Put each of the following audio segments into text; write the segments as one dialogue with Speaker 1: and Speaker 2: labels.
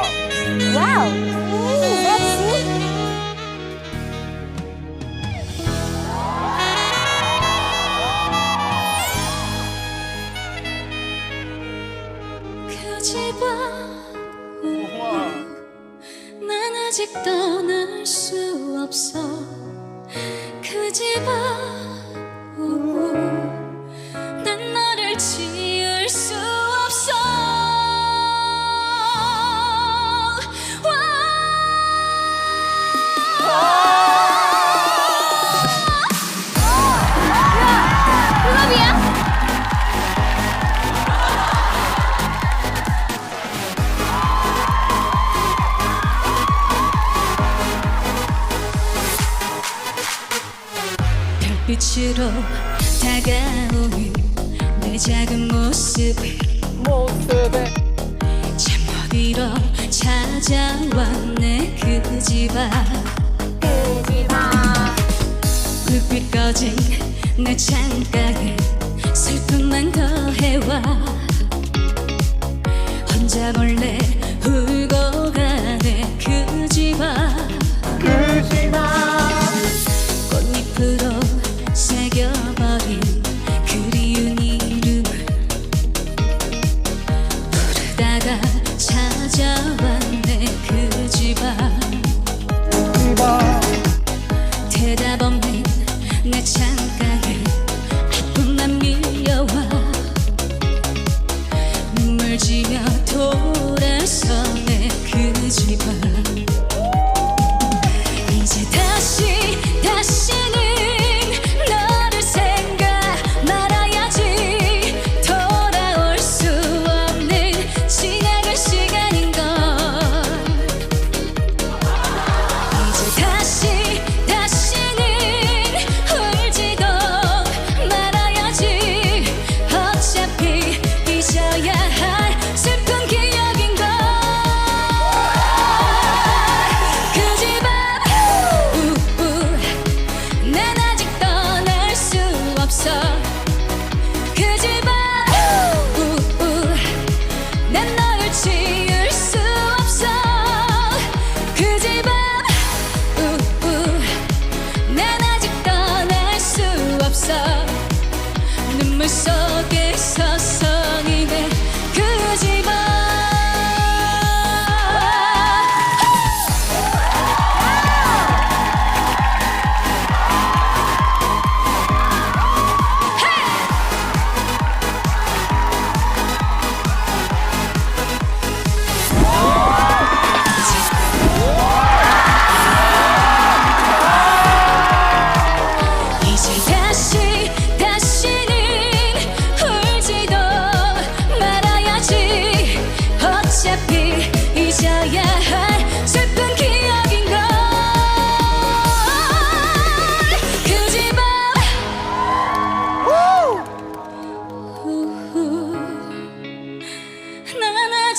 Speaker 1: Wow.
Speaker 2: Wow. 난 아직 떠날 수 없어 그지마 불빛으로 다가오는 내 작은 모습에
Speaker 3: 모습에
Speaker 2: 잠못 이어 찾아왔네 그집앞그집앞 불빛 꺼진 내 창가에 슬픔만 더해와. 혼자 몰래 울고 가네 그집앞그집앞 꽃잎으로 sleeper.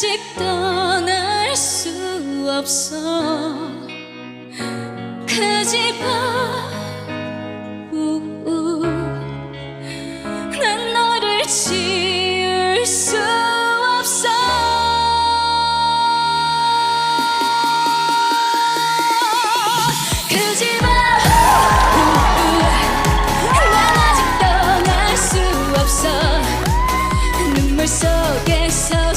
Speaker 2: 아직 떠날 수 없어. 속에서